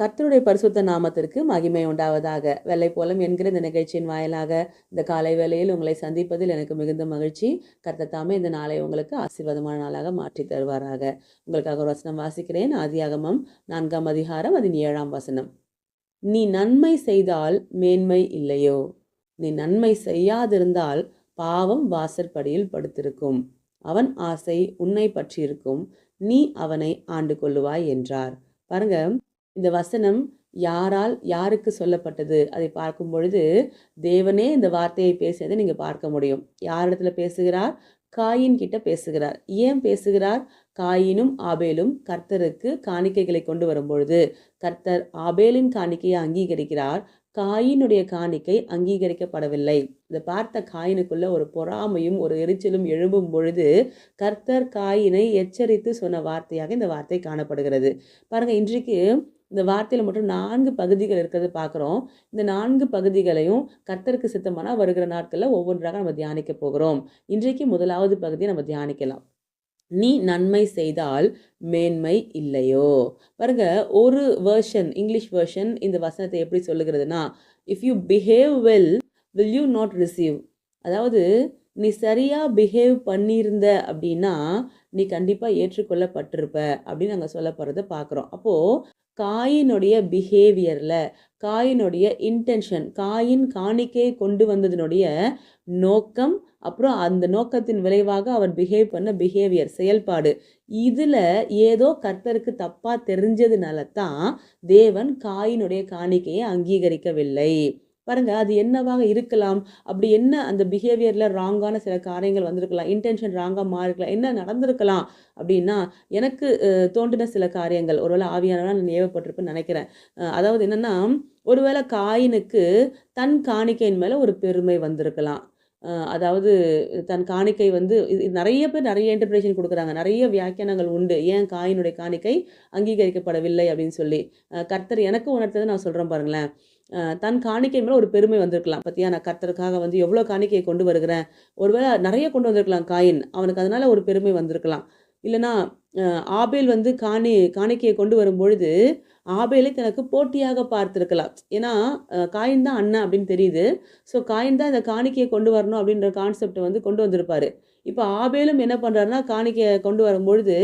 கர்த்தருடைய பரிசுத்த நாமத்திற்கு மகிமை உண்டாவதாக. வெள்ளை போலம் என்கிற இந்த நிகழ்ச்சியின் வாயிலாக இந்த காலை வேளையில் உங்களை சந்திப்பதில் எனக்கு மிகுந்த மகிழ்ச்சி. கர்த்தத்தாமே இந்த நாளை உங்களுக்கு ஆசீர்வாதமான நாளாக மாற்றி தருவாராக. உங்களுக்காக ஒரு வசனம் வாசிக்கிறேன். ஆதியாகமம் நான்காம் அதிகாரம் அதன் ஏழாம் வசனம். நீ நன்மை செய்தால் மேன்மை இல்லையோ? நீ நன்மை செய்யாதிருந்தால் பாவம் வாசற்படியில் படுத்திருக்கும். அவன் ஆசை உன்னை பற்றியிருக்கும். நீ அவனை ஆண்டு கொள்ளுவாய் என்றார். பாருங்க இந்த வசனம் யாரால் யாருக்கு சொல்லப்பட்டது? அதை பார்க்கும் பொழுது தேவனே இந்த வார்த்தையை பேசியதை நீங்கள் பார்க்க முடியும். யாரிடத்துல பேசுகிறார்? காயின் கிட்ட பேசுகிறார். ஏன் பேசுகிறார்? காயினும் ஆபேலும் கர்த்தருக்கு காணிக்கைகளை கொண்டு வரும்பொழுது கர்த்தர் ஆபேலின் காணிக்கையை அங்கீகரிக்கிறார். காயினுடைய காணிக்கை அங்கீகரிக்கப்படவில்லை. இதை பார்த்த காயினுக்குள்ள ஒரு பொறாமையும் ஒரு எரிச்சலும் எழும்பும் பொழுது கர்த்தர் காயினை எச்சரித்து சொன்ன வார்த்தையாக இந்த வார்த்தை காணப்படுகிறது. பாருங்க இன்றைக்கு இந்த வார்த்தையில் மட்டும் நான்கு பகுதிகள் இருக்கிறது பார்க்குறோம். இந்த நான்கு பகுதிகளையும் கர்த்தருக்கு சித்தமான வருகிற நாட்களில் ஒவ்வொன்றாக நம்ம தியானிக்க போகிறோம். இன்றைக்கு முதலாவது பகுதியை நம்ம தியானிக்கலாம். நீ நன்மை செய்தால் மேன்மை இல்லையோ? பாருங்க ஒரு வேர்ஷன் இங்கிலீஷ் வேர்ஷன் இந்த வசனத்தை எப்படி சொல்லுகிறதுனா if you behave well will you not receive அதாவது நீ சரியாக பிஹேவ் பண்ணியிருந்த அப்படின்னா நீ கண்டிப்பாக ஏற்றுக்கொள்ளப்பட்டிருப்ப. அப்படின்னு நாங்கள் சொல்லப்படுறத பார்க்குறோம். அப்போது காயினுடைய பிஹேவியரில் காயினுடைய இன்டென்ஷன் காயின் காணிக்கையை கொண்டு வந்ததினுடைய நோக்கம் அப்புறம் அந்த நோக்கத்தின் விளைவாக அவர் பிஹேவ் பண்ண பிஹேவியர் செயல்பாடு. இதில் ஏதோ கர்த்தருக்கு தப்பாக தெரிஞ்சதுனால தான் தேவன் காயினுடைய காணிக்கையை அங்கீகரிக்கவில்லை. பாருங்க அது என்னவாக இருக்கலாம் அப்படி என்ன அந்த பிஹேவியரில் ராங்கான சில காரியங்கள் வந்திருக்கலாம் இன்டென்ஷன் ராங்காக மாறிருக்கலாம் என்ன நடந்திருக்கலாம் அப்படின்னா எனக்கு தோன்றின சில காரியங்கள் ஒருவேளை ஆவியானவனால் நான் ஏவப்பட்டிருப்பேன்னு நினைக்கிறேன். அதாவது என்னென்னா ஒருவேளை காயினுக்கு தன் காணிக்கையின் மேலே ஒரு பெருமை வந்திருக்கலாம். அதாவது தன் காணிக்கை வந்து நிறைய பேர் நிறைய இன்டர்பிரேஷன் கொடுக்குறாங்க. நிறைய வியாக்கியானங்கள் உண்டு. ஏன் காயினுடைய காணிக்கை அங்கீகரிக்கப்படவில்லை அப்படின்னு சொல்லி. கர்த்தர் எனக்கு உணர்த்ததை நான் சொல்கிறேன் பாருங்களேன். தன் காணிக்கை மேலே ஒரு பெருமை வந்திருக்கலாம். பற்றியா நான் கர்த்தருக்காக வந்து எவ்வளோ காணிக்கையை கொண்டு வருகிறேன். ஒருவேளை நிறைய கொண்டு வந்திருக்கலாம் காயின். அவனுக்கு அதனால் ஒரு பெருமை வந்திருக்கலாம். இல்லைனா ஆபேல் வந்து காணி காணிக்கையை கொண்டு வரும்பொழுது ஆபேலை தனக்கு போட்டியாக பார்த்துருக்கலாம். ஏன்னா காயின் தான் அண்ணன் அப்படின்னு தெரியுது. ஸோ காயின் தான் இந்த காணிக்கையை கொண்டு வரணும் அப்படின்ற கான்செப்டை வந்து கொண்டு வந்திருப்பாரு. இப்போ ஆபேலும் என்ன பண்ணுறாருன்னா காணிக்கையை கொண்டு வரும்பொழுது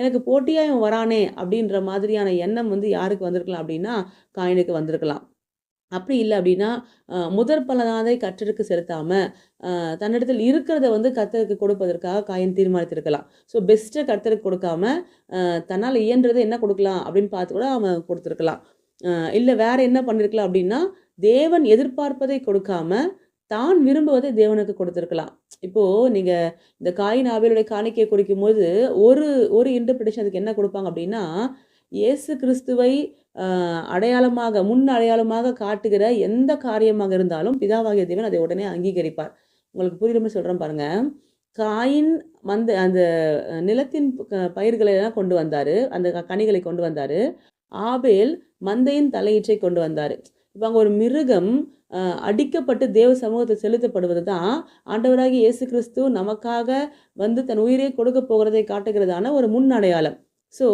எனக்கு போட்டியாக இவன் வரானே அப்படின்ற மாதிரியான எண்ணம் வந்து யாருக்கு வந்திருக்கலாம் அப்படின்னா காயினுக்கு வந்திருக்கலாம். அப்படி இல்லை அப்படின்னா முதற் பலனாதை கற்றருக்கு செலுத்தாமல் தன்னிடத்தில் இருக்கிறத வந்து கத்தருக்கு கொடுப்பதற்காக காயின் தீர்மானித்திருக்கலாம். ஸோ பெஸ்ட்டை கர்த்தருக்கு கொடுக்காம தன்னால் இயன்றதை என்ன கொடுக்கலாம் அப்படின்னு பார்த்து கூட அவன் கொடுத்துருக்கலாம். இல்லை வேற என்ன பண்ணியிருக்கலாம் அப்படின்னா தேவன் எதிர்பார்ப்பதை கொடுக்காம தான் விரும்புவதை தேவனுக்கு கொடுத்துருக்கலாம். இப்போது நீங்கள் இந்த காயின் ஆவியலுடைய காணிக்கையை குடிக்கும்போது ஒரு ஒரு இன்டர்பிரிட்டேஷன் அதுக்கு என்ன கொடுப்பாங்க அப்படின்னா இயேசு கிறிஸ்துவை அடையாளமாக முன் அடையாளமாக காட்டுகிற எந்த காரியமாக இருந்தாலும் பிதாவாகிய தேவன் அதை உடனே அங்கீகரிப்பார். உங்களுக்கு புரியுற சொல்கிறேன் பாருங்கள் காயின் வந்த அந்த நிலத்தின் பயிர்களை எல்லாம் கொண்டு வந்தார். அந்த கனிகளை கொண்டு வந்தார். ஆபேல் மந்தையின் தலையீற்றை கொண்டு வந்தார். இப்போ அங்கே ஒரு மிருகம் அடிக்கப்பட்டு தேவ சமூகத்தில் செலுத்தப்படுவது தான் ஆண்டவராகி இயேசு கிறிஸ்து நமக்காக வந்து தன் உயிரை கொடுக்க போகிறதை காட்டுகிறதான ஒரு முன் அடையாளம். ஸோ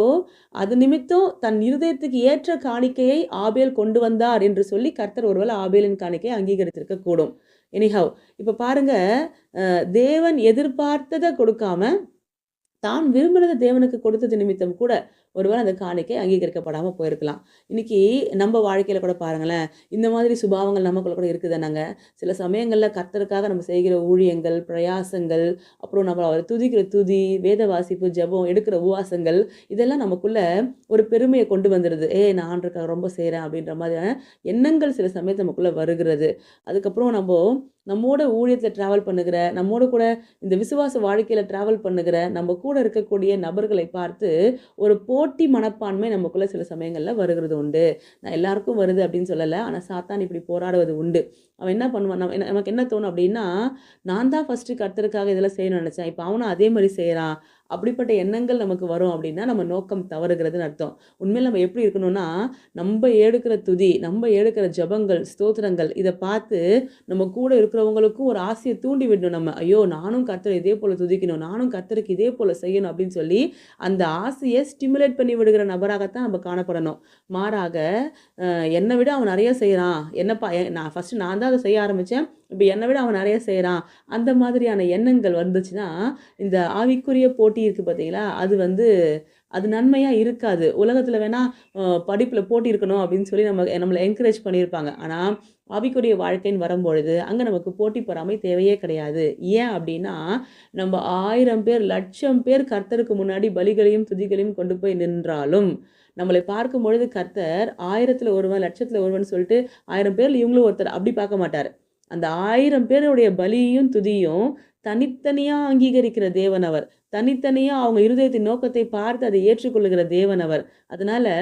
அது நிமித்தம் தன் இருதயத்துக்கு ஏற்ற காணிக்கையை ஆபேல் கொண்டு வந்தார் என்று சொல்லி கர்த்தர் ஒருவேளை ஆபேலின் காணிக்கையை அங்கீகரித்திருக்க கூடும் எனிஹவ் இப்போ பாருங்க தேவன் எதிர்பார்த்ததை கொடுக்காம தான் விரும்பினதை தேவனுக்கு கொடுத்தது நிமித்தம் கூட ஒருவேளை அந்த காணிக்கை அங்கீகரிக்கப்படாமல் போயிருக்கலாம். இன்றைக்கி நம்ம வாழ்க்கையில் கூட பாருங்களேன் இந்த மாதிரி சுபாவங்கள் நமக்குள்ள கூட இருக்குது நாங்கள் சில சமயங்களில் கத்தருக்காக நம்ம செய்கிற ஊழியங்கள் பிரயாசங்கள் அப்புறம் நம்ம அவர் துதிக்கிற துதி வேத வாசிப்பு ஜபம் எடுக்கிற உவாசங்கள் இதெல்லாம் நமக்குள்ள ஒரு பெருமையை கொண்டு வந்துடுது ஏ நான் ஆண்டுக்காக ரொம்ப செய்கிறேன் அப்படின்ற மாதிரியான எண்ணங்கள் சில சமயத்து நமக்குள்ளே வருகிறது. அதுக்கப்புறம் நம்ம நம்மோட ஊழியத்தில் ட்ராவல் பண்ணுகிற நம்மோட கூட இந்த விசுவாச வாழ்க்கையில் ட்ராவல் பண்ணுகிற நம்ம கூட இருக்கக்கூடிய நபர்களை பார்த்து ஒரு போட்டி மனப்பான்மை நமக்குள்ளே சில சமயங்களில் வருகிறது உண்டு. நான் எல்லாருக்கும் வருது அப்படின்னு சொல்லலை. ஆனால் சாத்தான் இப்படி போராடுவது உண்டு. அவன் என்ன பண்ணுவான்? நம்ம நமக்கு என்ன தோணும் அப்படின்னா நான் தான் ஃபஸ்ட்டு கர்த்தருக்காக இதெல்லாம் செய்யணும்னு நினச்சேன். இப்போ அவனும் அதே மாதிரி செய்கிறான் அப்படிப்பட்ட எண்ணங்கள் நமக்கு வரும் அப்படின்னா நம்ம நோக்கம் தவறுகிறதுன்னு அர்த்தம். உண்மையில் நம்ம எப்படி இருக்கணும்னா நம்ம எடுக்கிற துதி நம்ம எடுக்கிற ஜபங்கள் ஸ்தோத்திரங்கள் இதை பார்த்து நம்ம கூட இருக்கிறவங்களுக்கும் ஒரு ஆசையை தூண்டி விடணும் நம்ம. ஐயோ நானும் கர்த்தரை இதே போல் துதிக்கணும் நானும் கர்த்தருக்கு இதே போல் செய்யணும் அப்படின்னு சொல்லி அந்த ஆசையை ஸ்டிமுலேட் பண்ணி விடுகிற நபராகத்தான் நம்ம காணப்படணும். மாறாக என்னை விட அவன் நிறைய செய்கிறான் என்னப்பா நான் ஃபஸ்ட்டு நான் தான் அதை செய்ய ஆரம்பித்தேன் இப்போ என்னை விட அவன் நிறைய செய்கிறான் அந்த மாதிரியான எண்ணங்கள் வந்துச்சுன்னா இந்த ஆவிக்குரிய போட்டி இருக்குது பார்த்தீங்களா அது வந்து அது நன்மையாக இருக்காது. உலகத்தில் வேணால் படிப்பில் போட்டி இருக்கணும் அப்படின்னு சொல்லி நம்ம நம்மளை என்கரேஜ் பண்ணியிருப்பாங்க. ஆனால் ஆவிக்குரிய வாழ்க்கைன்னு வரும்பொழுது அங்கே நமக்கு போட்டி பொறாமை தேவையே கிடையாது. ஏன் அப்படின்னா நம்ம ஆயிரம் பேர் லட்சம் பேர் கர்த்தருக்கு முன்னாடி பலிகளையும் துதிகளையும் கொண்டு போய் நின்றாலும் நம்மளை பார்க்கும் பொழுது கர்த்தர் ஆயிரத்தில் ஒருவன் லட்சத்தில் ஒருவன் சொல்லிட்டு ஆயிரம் பேர் இவங்களும் ஒருத்தர் அப்படி பார்க்க மாட்டார். அந்த ஆயிரம் பேருடைய பலியும் துதியும் தனித்தனியாக அங்கீகரிக்கிற தேவன் அவர். தனித்தனியாக அவங்க இருதயத்தின் நோக்கத்தை பார்த்து அதை ஏற்றுக்கொள்ளுகிற தேவன் அவர். அதனால்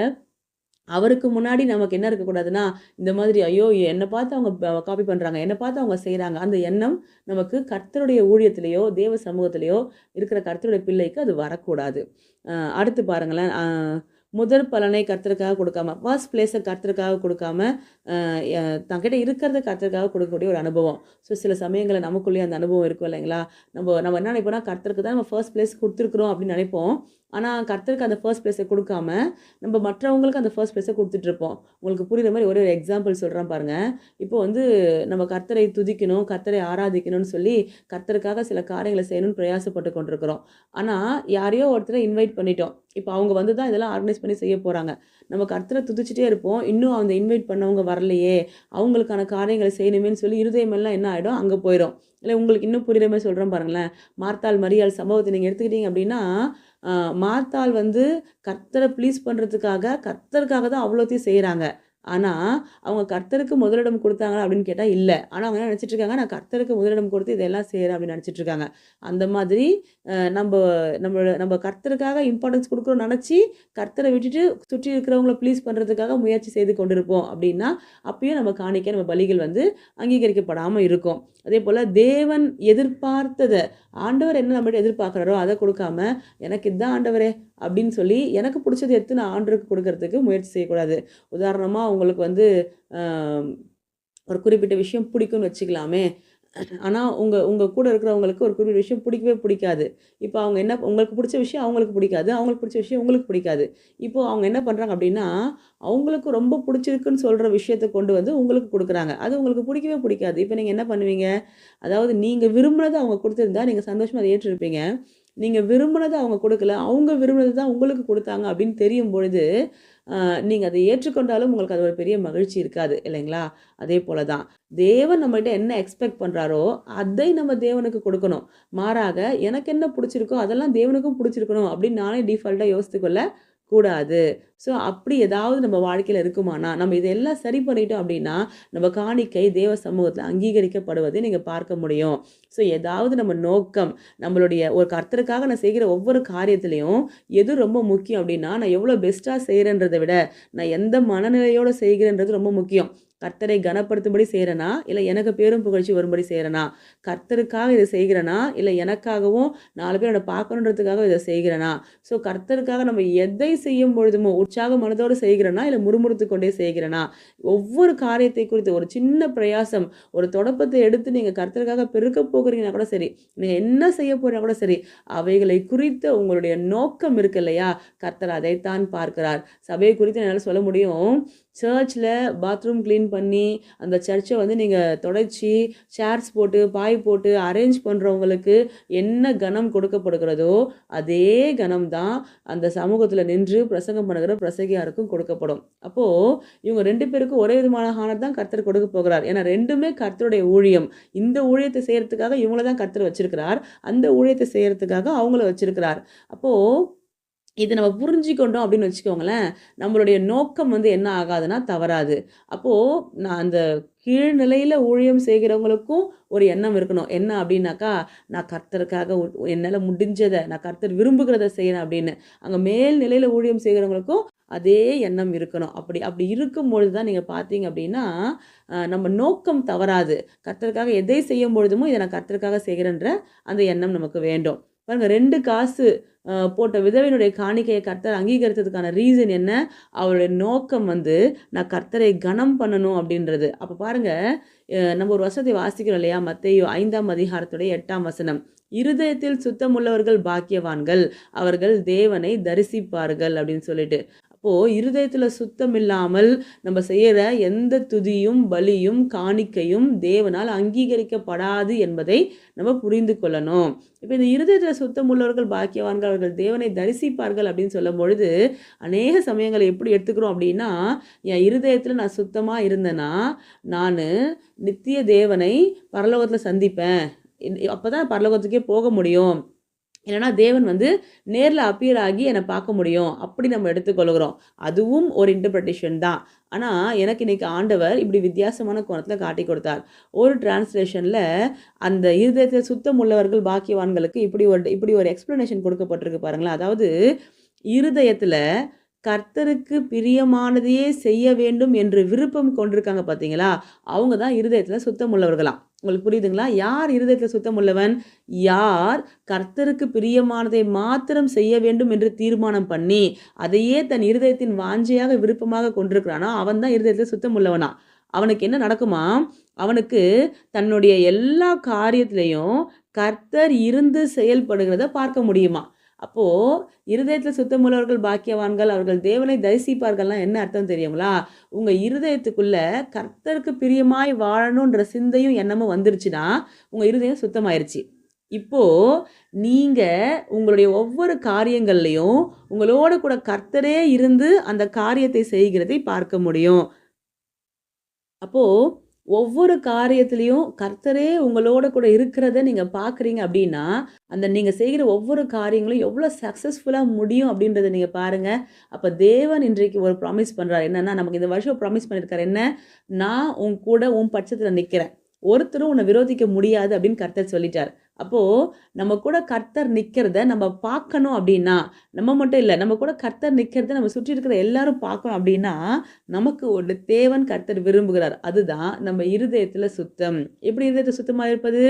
அவருக்கு முன்னாடி நமக்கு என்ன இருக்கக்கூடாதுன்னா இந்த மாதிரி ஐயோ என்னை பார்த்து அவங்க காப்பி பண்ணுறாங்க என்னை பார்த்து அவங்க செய்கிறாங்க அந்த எண்ணம் நமக்கு கர்த்தருடைய ஊழியத்திலேயோ தேவ சமூகத்திலேயோ இருக்கிற கர்த்தருடைய பிள்ளைக்கு அது வரக்கூடாது. அடுத்து பாருங்களேன் முதற் பலனை கர்த்தருக்காக கொடுக்காம ஃபர்ஸ்ட் பிளேஸை கர்த்தருக்காக கொடுக்காம தங்கிட்ட இருக்கிறத கர்த்தருக்காக கொடுக்கக்கூடிய ஒரு அனுபவம். ஸோ சில சமயங்களில் நமக்குள்ளேயே அந்த அனுபவம் இருக்கும் இல்லைங்களா? நம்ம நம்ம என்ன நினைப்போம்னா கர்த்தருக்கு தான் நம்ம ஃபர்ஸ்ட் பிளேஸ் கொடுத்துருக்குறோம் அப்படின்னு நினைப்போம். ஆனால் கர்த்தருக்கு அந்த ஃபர்ஸ்ட் ப்ளேஸை கொடுக்காம நம்ம மற்றவங்களுக்கு அந்த ஃபர்ஸ்ட் ப்ளேஸை கொடுத்துட்ருப்போம் உங்களுக்கு புரியுற மாதிரி ஒரே ஒரு எக்ஸாம்பிள் சொல்கிறேன் பாருங்கள் இப்போ வந்து நம்ம கர்த்தரை துதிக்கணும் கர்த்தரை ஆராதிக்கணும்னு சொல்லி கர்த்தருக்காக சில காரியங்களை செய்யணும்னு பிரயாசப்பட்டு கொண்டிருக்கிறோம். ஆனால் யாரையோ ஒருத்தரை இன்வைட் பண்ணிட்டோம். இப்போ அவங்க வந்து தான் இதெல்லாம் ஆர்கனைஸ் பண்ணி செய்ய போகிறாங்க நம்ம கர்த்தரை துதிச்சிட்டே இருப்போம். இன்னும் அந்த இன்வைட் பண்ணவங்க வரலையே. அவங்களுக்கான காரியங்களை செய்யணுமேன்னு சொல்லி இருதயமெல்லாம் என்ன ஆகிடும் அங்கே போயிடும் இல்லை உங்களுக்கு இன்னும் புரியுற மாதிரி சொல்கிறேன் பாருங்களேன். மார்த்தாள் மரியாள் சம்பவத்தை நீங்கள் எடுத்துக்கிட்டீங்க அப்படின்னா மார்த்தாள் வந்து கர்த்தரை ப்ளீஸ் பண்ணுறதுக்காக கர்த்தருக்காக தான் அவ்வளோத்தையும் செய்கிறாங்க ஆனால் அவங்க கர்த்தருக்கு முதலிடம் கொடுத்தாங்களா அப்படின்னு கேட்டால் இல்லை. ஆனால் அவங்க என்ன நினச்சிட்டு இருக்காங்க நான் கர்த்தருக்கு முதலிடம் கொடுத்து இதெல்லாம் செய்கிறேன் அப்படின்னு நினச்சிட்டு இருக்காங்க அந்த மாதிரி நம்ம நம்மளோட நம்ம கர்த்தருக்காக இம்பார்ட்டன்ஸ் கொடுக்குறோம் நினச்சி கர்த்தரை விட்டுட்டு சுற்றி இருக்கிறவங்கள ப்ளீஸ் பண்ணுறதுக்காக முயற்சி செய்து கொண்டிருப்போம் அப்படின்னா அப்பயும் நம்ம காணிக்க நம்ம பலிகள் வந்து அங்கீகரிக்கப்படாமல் இருக்கும். அதே போல் தேவன் எதிர்பார்த்ததை ஆண்டவர் என்ன நம்மகிட்ட எதிர்பார்க்குறாரோ அதை கொடுக்காம எனக்கு இதுதான் ஆண்டவரே அப்படின்னு சொல்லி எனக்கு பிடிச்சது எடுத்து நான் ஆண்டருக்கு கொடுக்கறதுக்கு முயற்சி செய்யக்கூடாது. உதாரணமாக உங்களுக்கு வந்து ஒரு குறிப்பிட்ட விஷயம் பிடிக்கும்னு வச்சுக்கலாமே. ஆனால் உங்கள் உங்கள் கூட இருக்கிறவங்களுக்கு ஒரு குறிப்பிட்ட விஷயம் பிடிக்கவே பிடிக்காது. இப்போ அவங்க என்ன உங்களுக்கு பிடிச்ச விஷயம் அவங்களுக்கு பிடிக்காது அவங்களுக்கு பிடிச்ச விஷயம் உங்களுக்கு பிடிக்காது. இப்போ அவங்க என்ன பண்ணுறாங்க அப்படின்னா அவங்களுக்கு ரொம்ப பிடிச்சிருக்குன்னு சொல்கிற விஷயத்தை கொண்டு வந்து உங்களுக்கு கொடுக்குறாங்க. அது உங்களுக்கு பிடிக்கவே பிடிக்காது. இப்போ நீங்கள் என்ன பண்ணுவீங்க? அதாவது நீங்கள் விரும்புனதை அவங்க கொடுத்துருந்தா நீங்கள் சந்தோஷமாக அதை ஏற்றிருப்பீங்க. நீங்கள் விரும்பினதை அவங்க கொடுக்கல அவங்க விரும்பினது தான் உங்களுக்கு கொடுத்தாங்க அப்படின்னு தெரியும் பொழுது நீங்கள் அதை ஏற்றுக்கொண்டாலும் உங்களுக்கு அது ஒரு பெரிய மகிழ்ச்சி இருக்காது இல்லைங்களா? அதே போல தான் தேவன் நம்மகிட்ட என்ன எக்ஸ்பெக்ட் பண்ணுறாரோ அதை நம்ம தேவனுக்கு கொடுக்கணும். மாறாக எனக்கு என்ன பிடிச்சிருக்கோ அதெல்லாம் தேவனுக்கும் பிடிச்சிருக்கணும் அப்படின்னு நானே டிஃபால்ட்டாக யோசித்துக்கொள்ள கூடாது. ஸோ அப்படி ஏதாவது நம்ம வாழ்க்கையில் இருக்குமானா நம்ம இதெல்லாம் சரி பண்ணிட்டோம் அப்படின்னா நம்ம காணிக்கை தேவ சமூகத்தில் அங்கீகரிக்கப்படுவதை நீங்கள் பார்க்க முடியும். ஸோ ஏதாவது நம்ம நோக்கம் நம்மளுடைய ஒரு கர்த்தருக்காக நான் செய்கிற ஒவ்வொரு காரியத்திலையும் எது ரொம்ப முக்கியம் அப்படின்னா நான் எவ்வளோ பெஸ்ட்டாக செய்கிறேன்றதை விட நான் எந்த மனநிலையோடு செய்கிறேன்றது ரொம்ப முக்கியம். கர்த்தரை கனப்படுத்தும்படி செய்கிறேனா இல்லை எனக்கு பேரும் புகழ்ச்சி வரும்படி செய்கிறனா கர்த்தருக்காக இதை செய்கிறேனா? இல்லை எனக்காகவும் நாலு பேர் என்னை பார்க்கணுன்றதுக்காக இதை செய்கிறனா? ஸோ கர்த்தருக்காக நம்ம எதை செய்யும் பொழுதுமோ உற்சாக மனதோடு செய்கிறனா? இல்லை முறுமுறுத்து கொண்டே செய்கிறேனா? ஒவ்வொரு காரியத்தை குறித்து ஒரு சின்ன பிரயாசம் ஒரு தொடப்பத்தை எடுத்து நீங்கள் கர்த்தருக்காக பெருக்க போகிறீங்கன்னா கூட சரி நீங்கள் என்ன செய்ய போகிறீங்கன்னா கூட சரி அவைகளை குறித்த உங்களுடைய நோக்கம் இருக்கு இல்லையா? கர்த்தர் அதைத்தான் பார்க்கிறார். சபையை குறித்து என்னால் சொல்ல முடியும்? சர்ச்சில் பாத்ரூம் க்ளீன் பண்ணி அந்த சர்ச்சை வந்து நீங்கள் தொடச்சி சேர்ஸ் போட்டு பாய் போட்டு அரேஞ்ச் பண்ணுறவங்களுக்கு என்ன கணம் கொடுக்கப்படுகிறதோ அதே கனம் தான் அந்த சமூகத்தில் நின்று பிரசங்கம் பண்ணுகிற பிரசங்கியாருக்கும் கொடுக்கப்படும். அப்போது இவங்க ரெண்டு பேருக்கும் ஒரே விதமான ஹானர் தான் கர்த்தர் கொடுக்க போகிறார். ஏன்னா ரெண்டுமே கர்த்தருடைய ஊழியம். இந்த ஊழியத்தை செய்கிறதுக்காக இவங்கள தான் கர்த்தர் வச்சிருக்கிறார். அந்த ஊழியத்தை செய்கிறதுக்காக அவங்கள வச்சிருக்கிறார். அப்போது இது நம்ம புரிஞ்சுக்கொண்டோம் அப்படின்னு வச்சுக்கோங்களேன் நம்மளுடைய நோக்கம் வந்து என்ன ஆகாதுன்னா தவறாது. அப்போது நான் அந்த கீழ்நிலையில் ஊழியம் செய்கிறவங்களுக்கும் ஒரு எண்ணம் இருக்கணும். என்ன அப்படின்னாக்கா நான் கர்த்தருக்காக உ- என்னால் முடிஞ்சதை நான் கர்த்தர் விரும்புகிறத செய்யணும் அப்படின்னு. அங்கே மேல் நிலையில் ஊழியம் செய்கிறவங்களுக்கும் அதே எண்ணம் இருக்கணும். அப்படி அப்படி இருக்கும்பொழுது தான் நீங்கள் பார்த்தீங்க அப்படின்னா நம்ம நோக்கம் தவறாது. கர்த்தருக்காக எதை செய்யும் பொழுதுமோ இதை நான் கர்த்தருக்காக செய்கிறேன்ற அந்த எண்ணம் நமக்கு வேண்டும். பாருங்கள் ரெண்டு காசு போட்ட விதவையினுடைய காணிக்கையை கர்த்தர் அங்கீகரித்ததுக்கான ரீசன் என்ன? அவருடைய நோக்கம் வந்து நான் கர்த்தரை கனம் பண்ணணும் அப்படின்றது. அப்போ பாருங்கள் நம்ம ஒரு வசதி வாசிக்கிறோம் இல்லையா? மத்தையோ ஐந்தாம் அதிகாரத்துடைய எட்டாம் வசனம். இருதயத்தில் சுத்தமுள்ளவர்கள் பாக்கியவான்கள் அவர்கள் தேவனை தரிசிப்பார்கள் அப்படின்னு சொல்லிட்டு. அப்போது இருதயத்தில் சுத்தம் இல்லாமல் நம்ம செய்கிற எந்த துதியும் பலியும் காணிக்கையும் தேவனால் அங்கீகரிக்கப்படாது என்பதை நம்ம புரிந்து கொள்ளணும். இப்போ இந்த இருதயத்தில் சுத்தம் உள்ளவர்கள் பாக்கியவான்கள் அவர்கள் தேவனை தரிசிப்பார்கள் அப்படின்னு சொல்லும் பொழுது அநேக சமயங்களை எப்படி எடுத்துக்கிறோம் அப்படின்னா என் இருதயத்தில் நான் சுத்தமாக இருந்தேன்னா நான் நித்திய தேவனை பரலோகத்தில் சந்திப்பேன். அப்போ தான் பரலோகத்துக்கே போக முடியும். என்னென்னா தேவன் வந்து நேரில் அப்பியர் ஆகி என்னை பார்க்க முடியும். அப்படி நம்ம எடுத்துக்கொள்கிறோம். அதுவும் ஒரு இன்டர்பிரிட்டேஷன் தான். ஆனால் எனக்கு இன்னைக்கு ஆண்டவர் இப்படி வித்தியாசமான கோணத்தில் காட்டி கொடுத்தார். ஒரு டிரான்ஸ்லேஷனில் அந்த இருதயத்தில் சுத்தம் உள்ளவர்கள் பாக்கியவான்களுக்கு இப்படி ஒரு இப்படி ஒரு எக்ஸ்ப்ளனேஷன் கொடுக்கப்பட்டிருக்கு பாருங்களேன். அதாவது இருதயத்தில் கர்த்தருக்கு பிரியமானதையே செய்ய வேண்டும் என்று விருப்பம் கொண்டிருக்காங்க பார்த்தீங்களா அவங்க தான் இருதயத்தில் சுத்தம் உள்ளவர்களாம். உங்களுக்கு புரியுதுங்களா? யார் இருதயத்தில் சுத்தம் உள்ளவன்? யார் கர்த்தருக்கு பிரியமானதை மாத்திரம் செய்ய வேண்டும் என்று தீர்மானம் பண்ணி அதையே தன் இருதயத்தின் வாஞ்சையாக விருப்பமாக கொண்டிருக்கிறானோ அவன் தான் இருதயத்தில் சுத்தம் உள்ளவனா? அவனுக்கு என்ன நடக்குமா? அவனுக்கு தன்னுடைய எல்லா காரியத்திலையும் கர்த்தர் இருந்து செயல்படுகிறத பார்க்க முடியுமா? அப்போது இருதயத்தில் சுத்தமுள்ளவர்கள் பாக்கியவான்கள் அவர்கள் தேவனை தரிசிப்பார்கள்லாம் என்ன அர்த்தம் தெரியுங்களா? உங்கள் இருதயத்துக்குள்ளே கர்த்தருக்கு பிரியமாய் வாழணுன்ற சிந்தையும் எண்ணமும் வந்துருச்சுன்னா உங்கள் இருதயம் சுத்தமாயிருச்சு. இப்போது நீங்கள் உங்களுடைய ஒவ்வொரு காரியங்கள்லையும் உங்களோட கூட கர்த்தரே இருந்து அந்த காரியத்தை செய்கிறதை பார்க்க முடியும். அப்போது ஒவ்வொரு காரியத்திலையும் கர்த்தரே உங்களோட கூட இருக்கிறத நீங்கள் பார்க்குறீங்க அப்படின்னா அந்த நீங்கள் செய்கிற ஒவ்வொரு காரியங்களும் எவ்வளோ சக்ஸஸ்ஃபுல்லாக முடியும் அப்படின்றத நீங்கள் பாருங்கள் அப்போ தேவன் இன்றைக்கு ஒரு ப்ராமிஸ் பண்ணுறாரு என்னென்னா நமக்கு இந்த வருஷம் ப்ராமிஸ் பண்ணியிருக்காரு என்ன? நான் உன் கூட உன் பட்சத்தில் நிற்கிறேன் ஒருத்தரும் உன்னை விரோதிக்க முடியாது அப்படின்னு கர்த்தர் சொல்லிட்டார். அப்போது நம்ம கூட கர்த்தர் நிற்கிறத நம்ம பார்க்கணும் அப்படின்னா நம்ம மட்டும் இல்லை நம்ம கூட கர்த்தர் நிற்கிறத நம்ம சுற்றி இருக்கிற எல்லாரும் பார்க்கணும் அப்படின்னா நமக்கு ஒரு தேவன் கர்த்தர் விரும்புகிறார். அதுதான் நம்ம இருதயத்தில் சுத்தம். எப்படி இருதயத்தில் சுத்தமாக இருப்பது?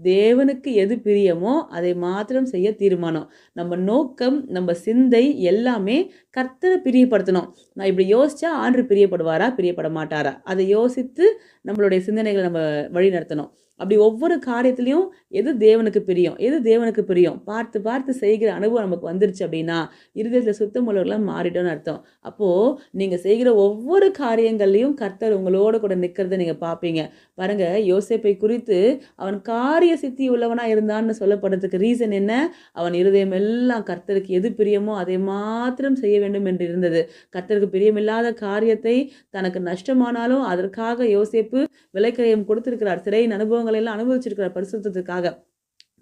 தேவனுக்கு எது பிரியமோ அதை மாத்திரம் செய்ய தீர்மானம். நம்ம நோக்கம் நம்ம சிந்தை எல்லாமே கர்த்தரை பிரியப்படுத்தணும். நான் இப்படி யோசிச்சா ஆண்டு பிரியப்படுவாரா பிரியப்பட மாட்டாரா? அதை யோசித்து நம்மளுடைய சிந்தனைகளை நம்ம வழி நடத்தணும் அப்படி ஒவ்வொரு காரியத்திலையும் எது தேவனுக்கு பிரியம் எது தேவனுக்கு பிரியம்? பார்த்து பார்த்து செய்கிற அனுபவம் நமக்கு வந்துருச்சு அப்படின்னா இருதயத்தில் சுத்தம் உள்ளவர்களாக அர்த்தம். அப்போது நீங்கள் செய்கிற ஒவ்வொரு காரியங்கள்லையும் கர்த்தர் உங்களோட கூட நிற்கிறத நீங்கள் பார்ப்பீங்க. பாருங்க யோசேப்பை குறித்து அவன் காரிய சித்தி உள்ளவனாக இருந்தான்னு சொல்லப்படுறதுக்கு ரீசன் என்ன? அவன் இருதயம் எல்லாம் கர்த்தருக்கு எது பிரியமோ அதை மாத்திரம் செய்ய வேண்டும் என்று இருந்தது. கர்த்தருக்கு பிரியமில்லாத காரியத்தை தனக்கு நஷ்டமானாலும் அதற்காக யோசிப்பு விலைக்கையும் கொடுத்திருக்கிறார். சிறையின் அனுபவங்கள் எல்லாம் அனுபவிச்சிருக்கிறார் பரிசுத்தத்துக்காக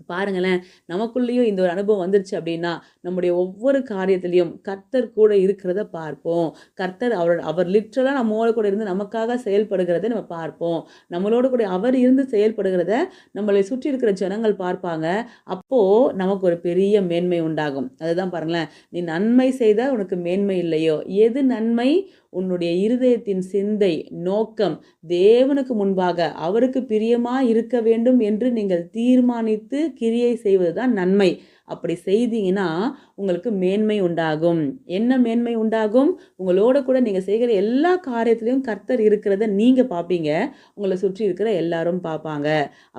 பாருங்களேன் நமக்குள்ளேயும் இந்த ஒரு அனுபவம் வந்துருச்சு அப்படின்னா நம்முடைய ஒவ்வொரு காரியத்திலையும் கர்த்தர் கூட இருக்கிறத பார்ப்போம். கர்த்தர் அவர் அவர் லிட்ரலாக நம்மளோட கூட இருந்து நமக்காக செயல்படுகிறத நம்ம பார்ப்போம். நம்மளோட கூட அவர் இருந்து செயல்படுகிறத நம்மளை சுற்றி இருக்கிற ஜனங்கள் பார்ப்பாங்க. அப்போது நமக்கு ஒரு பெரிய மேன்மை உண்டாகும். அதுதான் பாருங்களேன் நீ நன்மை செய்தால் உனக்கு மேன்மை இல்லையோ? எது நன்மை? உன்னுடைய இருதயத்தின் சிந்தை நோக்கம் தேவனுக்கு முன்பாக அவருக்கு பிரியமாக இருக்க வேண்டும் என்று நீங்கள் தீர்மானித்து கிரியை செய்வதுதான் நன்மை. அப்படி செய்தீங்கன்னா உங்களுக்கு மேன்மை உண்டாகும். என்ன மேன்மை உண்டாகும்? உங்களோட கூட நீங்கள் செய்கிற எல்லா காரியத்திலையும் கர்த்தர் இருக்கிறத நீங்கள் பார்ப்பீங்க உங்களை சுற்றி இருக்கிற எல்லாரும் பார்ப்பாங்க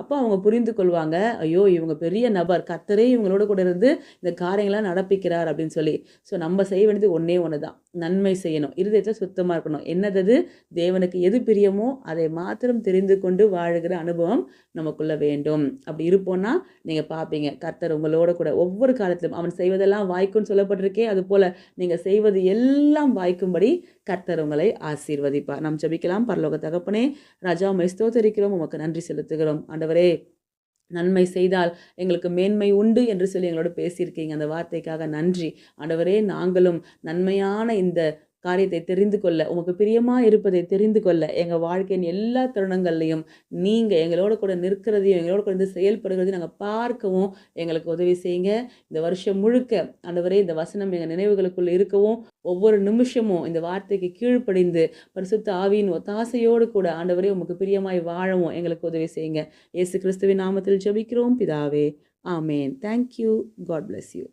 அப்போ அவங்க புரிந்து கொள்வாங்க ஐயோ இவங்க பெரிய நபர். கர்த்தரே இவங்களோட கூட இருந்து இந்த காரியங்களாம் நடப்பிக்கிறார் அப்படின்னு சொல்லி. ஸோ நம்ம செய்ய வேண்டியது ஒன்றே ஒன்று தான் நன்மை செய்யணும். இருதயத்தை சுத்தமாக இருக்கணும். என்னது தேவனுக்கு எது பிரியமோ அதை மாத்திரம் தெரிந்து கொண்டு வாழுகிற அனுபவம் நமக்குள்ள வேண்டும். அப்படி இருப்போம்னா நீங்கள் பார்ப்பீங்க கர்த்தர் உங்களோட கூட ஒவ்வொரு காலத்திலும் அவன் செய்வதெல்லாம் வாய்க்கும்னு சொல்லப்பட்டிருக்கே. அது போல நீங்கள் செய்வது எல்லாம் வாய்க்கும்படி கர்த்தர் உங்களை ஆசீர்வதிப்பார். நாம் ஜபிக்கலாம். பரலோக தகப்பனே ராஜா மைஸ்தோத்தரிக்கிறோம் உமக்கு நன்றி செலுத்துகிறோம். ஆண்டவரே நன்மை செய்தால் எங்களுக்கு மேன்மை உண்டு என்று சொல்லி எங்களோட பேசியிருக்கீங்க. அந்த வார்த்தைக்காக நன்றி. ஆண்டவரே நாங்களும் நன்மையான இந்த காரியத்தை தெரிந்து கொள்ள உமக்கு பிரியமாக இருப்பதை தெரிந்து கொள்ள எங்கள் வாழ்க்கையின் எல்லா தருணங்கள்லையும் நீங்கள் எங்களோட கூட நிற்கிறதையும் எங்களோட கூட இருந்து செயல்படுகிறதையும் நாங்கள் பார்க்கவும் எங்களுக்கு உதவி செய்யுங்க. இந்த வருஷம் முழுக்க ஆண்டவரே இந்த வசனம் எங்கள் நினைவுகளுக்குள்ளே இருக்கவும் ஒவ்வொரு நிமிஷமும் இந்த வார்த்தைக்கு கீழ்ப்படிந்து பரிசுத்த ஆவியின் ஒத்தாசையோடு கூட ஆண்டவரே உமக்கு பிரியமாய் வாழவும் எங்களுக்கு உதவி செய்யுங்க. இயேசு கிறிஸ்துவின் நாமத்தில் ஜெபிக்கிறோம் பிதாவே. ஆமேன். Thank you God bless you